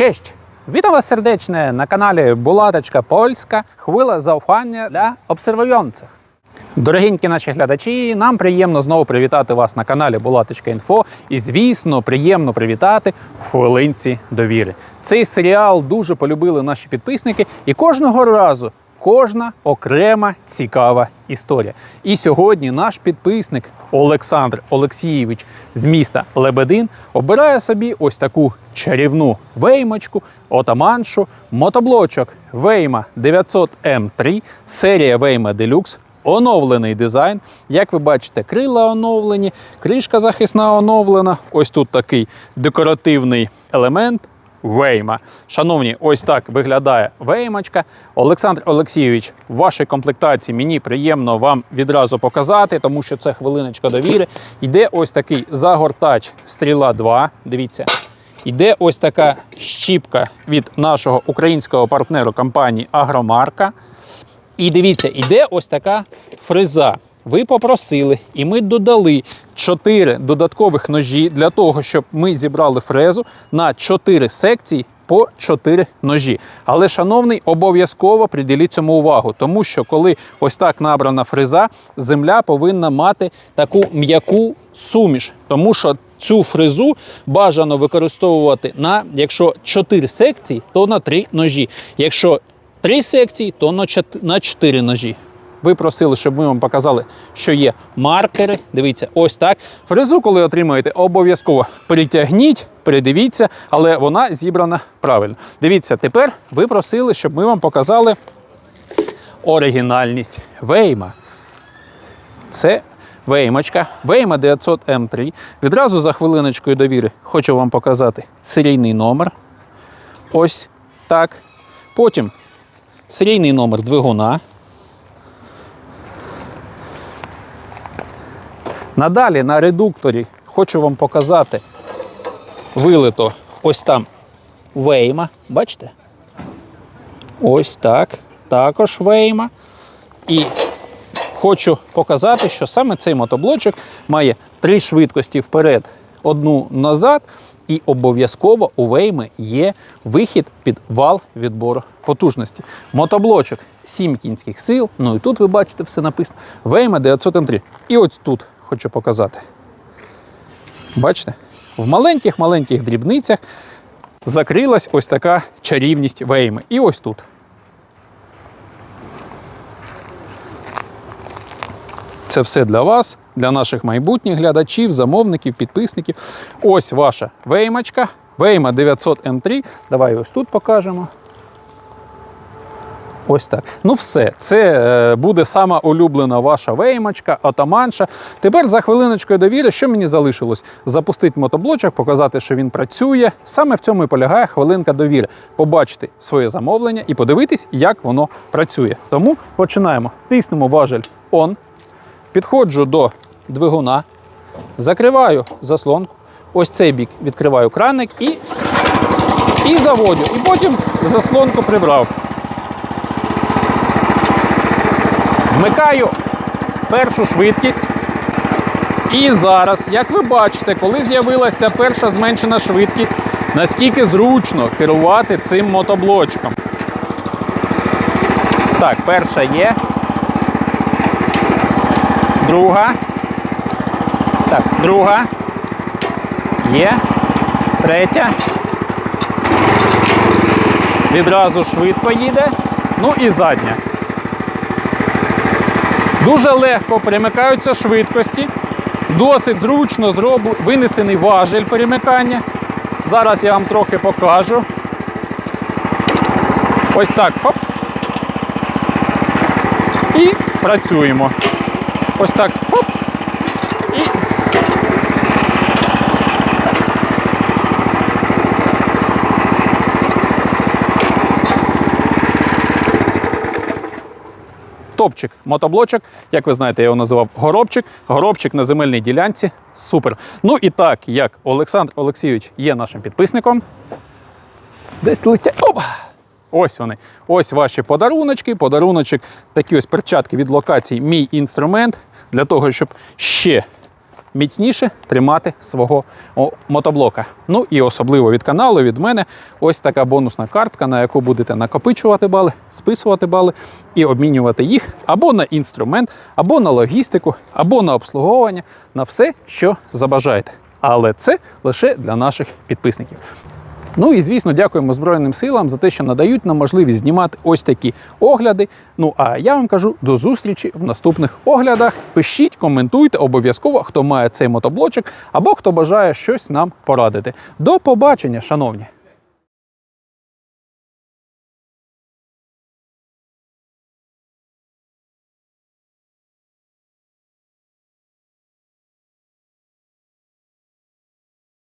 Честь! Вітаю вас сердечне на каналі Булаточка Польська. Хвила заufання для обсервуйонців. Дорогенькі наші глядачі, нам приємно знову привітати вас на каналі Булаточка Інфо. І, звісно, приємно привітати в хвилинці довіри. Цей серіал дуже полюбили наші підписники, і кожного разу кожна окрема цікава історія. І сьогодні наш підписник Олександр Олексійович з міста Лебедин обирає собі ось таку чарівну веймочку, отаманшу, мотоблочок Вейма 900 М3, серія Вейма Deluxe, Оновлений дизайн. Як ви бачите, крила оновлені, кришка захисна оновлена. Ось тут такий декоративний елемент. Вейма. Шановні, ось так виглядає веймочка. Олександр Олексійович, в вашій комплектації мені приємно вам відразу показати, тому що це хвилиночка довіри. Йде ось такий загортач стріла 2. Дивіться. Йде ось така щіпка від нашого українського партнеру компанії Агромарка. І дивіться, іде ось така фреза. Ви попросили, і ми додали 4 додаткових ножі для того, щоб ми зібрали фрезу на 4 секції по 4 ножі. Але, шановний, обов'язково приділіть цьому увагу, тому що коли ось так набрана фреза, земля повинна мати таку м'яку суміш, тому що цю фрезу бажано використовувати на якщо 4 секції, то на 3 ножі. Якщо Три секції, то на 4 ножі. Ви просили, щоб ми вам показали, що є маркери. Дивіться, ось так. Фрезу, коли отримаєте, обов'язково перетягніть, передивіться, але вона зібрана правильно. Дивіться, тепер ви просили, щоб ми вам показали оригінальність Вейма. Це Веймочка, Вейма 900 М3. Відразу за хвилиночкою довіри хочу вам показати серійний номер. Ось так. Потім серійний номер двигуна. Надалі на редукторі хочу вам показати вилито ось там вейма. Бачите? Ось так. Також вейма. І хочу показати, що саме цей мотоблочок має три швидкості вперед, одну назад, і обов'язково у вейми є вихід під вал відбору потужності. Мотоблочок 7 кінських сил. Ну і тут ви бачите все написано. Вейма 900 І ось тут хочу показати. Бачите? В маленьких-маленьких дрібницях закрилась ось така чарівність вейми. І ось тут. Це все для вас, для наших майбутніх глядачів, замовників, підписників. Ось ваша веймочка. Вейма 900 М3. Давай ось тут покажемо. Ось так. Ну все, це е, буде сама улюблена ваша веймочка, отаманша. Тепер за хвилиночкою довіри, що мені залишилось? Запустити мотоблочок, показати, що він працює. Саме в цьому і полягає хвилинка довіри. Побачити своє замовлення і подивитись, як воно працює. Тому починаємо. Тиснемо важель ON. Підходжу до двигуна, закриваю заслонку. Ось цей бік відкриваю краник і, і заводю. І потім заслонку прибрав. Вмикаю першу швидкість. І зараз, як ви бачите, коли з'явилася ця перша зменшена швидкість, наскільки зручно керувати цим мотоблочком. Так, перша є. Друга. Так, друга. Є. Третя. Відразу швидко їде. Ну і задня. Дуже легко перемикаються швидкості. Досить зручно зробу... винесений важель перемикання. Зараз я вам трохи покажу. Ось так. Хоп. І працюємо. Ось так. Хоп. Топчик, мотоблочок, як ви знаєте, я його називав горобчик. Горобчик на земельній ділянці. Супер. Ну і так, як Олександр Олексійович є нашим підписником. Десь летять. Опа! Ось вони. Ось ваші подаруночки. Подаруночок, такі ось перчатки від локації Мій інструмент для того, щоб ще міцніше тримати свого мотоблока. Ну і особливо від каналу, від мене, ось така бонусна картка, на яку будете накопичувати бали, списувати бали і обмінювати їх або на інструмент, або на логістику, або на обслуговування, на все, що забажаєте. Але це лише для наших підписників. Ну і звісно, дякуємо Збройним силам за те, що надають нам можливість знімати ось такі огляди. Ну а я вам кажу до зустрічі в наступних оглядах. Пишіть, коментуйте обов'язково, хто має цей мотоблочок або хто бажає щось нам порадити. До побачення, шановні!